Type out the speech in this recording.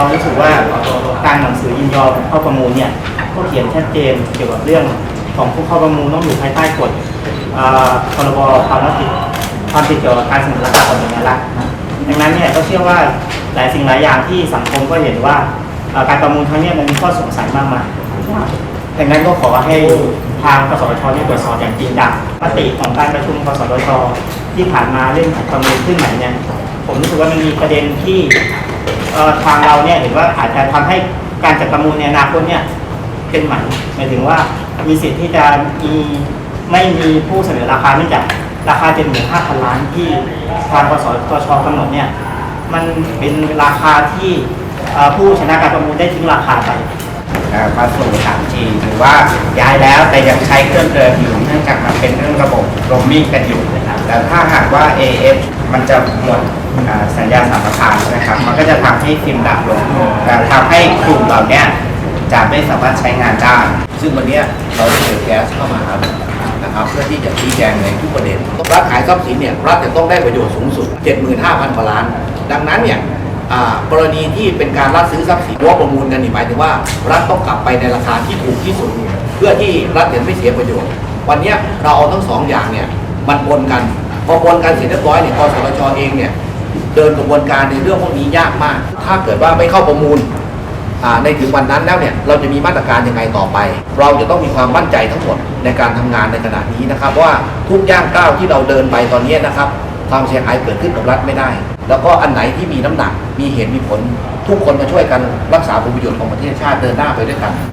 เรารู้สึกว่าการหนังสือยินยอมเข้าประมูลเนี่ยก็เขียนชัดเจนเกี่ยวกับเรื่องของผู้เข้าประมูลต้องอยู่ภายใต้กฎพรบความรับผิดความผิดเกี่ยวกับการเสนอราคาต่อหน่วยงานรัฐนะดังนั้นเนี่ยก็เชื่อว่าหลายสิ่งหลายอย่างที่สังคมก็เห็นว่าการประมูลครั้งนี้มันมีข้อสงสัยมากมายดังนั้นก็ขอให้ทางกสทชได้ตรวจสอบอย่างจริงจังมติของการประชุมกสทชที่ผ่านมาเรื่องของประมูลขึ้นใหม่เนี่ย ผมรู้สึกว่ามันมีประเด็นที่ทางเราเนี่ยเห็นว่าอาจจะทำให้การจัดประมูลในอนาคตเนี่ยเป็นหม่หมายถึงว่ามีสิทธิ์ที่จะมีไม่มีผู้เสนอราคาเนื่องจากราคาเจ็ดหมื่นห้าพันล้านที่ทางกสทชกำหนดเนี่ยมันเป็นราคาที่ผู้ชนะการประมูลได้ทิ้งราคาไปเอ่อมาสู่ 3G หรือว่าย้ายแล้วแต่ยังใช้เครื่องเดิมอยู่เนื่องจากมันเป็นเรื่องระบบโรมมิ่งกันอยู่นะครับแต่ถ้าหากว่า AF มันจะหมด สัญญาสัมปทานนะครับ มันก็จะทำให้ฟิล์มดับลงแต่ทำให้กลุ่มเหล่านี้จะไม่สามารถใช้งานได้ซึ่งวันเนี้เราได้เชิญแก๊สเข้ามาครับนะครับเพื่อที่จะชี้แจงในทุกประเด็นรัฐขายทรัพย์สินเนี่ยรัฐจะต้องได้ประโยชน์สูงสุด 75,000กว่าล้าน ดังนั้นเนี่ยอ่ากรณีที่เป็นการรับซื้อทรัพย์สินว่าประมูลกันนี่หมายถึงว่า รัฐต้องกลับไปในราคาที่ถูกที่สุด เพื่อที่รัฐจะไม่เสียประโยชน์ วันนี้เราเอาทั้งสองอย่างเนี่ยมันปนกันพอปนกันเสร็จเรียบร้อยเนี่ยกสทชเองเนี่ย เดินกระบวนการในเรื่องพวกนี้ยากมาก ถ้าเกิดว่าไม่เข้าประมูลในถึงวันนั้นแล้วเนี่ยเราจะมีมาตรการยังไงต่อไป เราจะต้องมีความมั่นใจทั้งหมดในการทำงานในขณะนี้นะครับ ว่าทุกย่างก้าวที่เราเดินไปตอนนี้นะครับความเสียหายเกิดขึ้นกับรัฐไม่ได้ แล้วก็อันไหนที่มีน้ำหนักมีเหตุมีผล ทุกคนมาช่วยกันรักษาผลประโยชน์ของประเทศชาติเดินหน้าไปด้วยกัน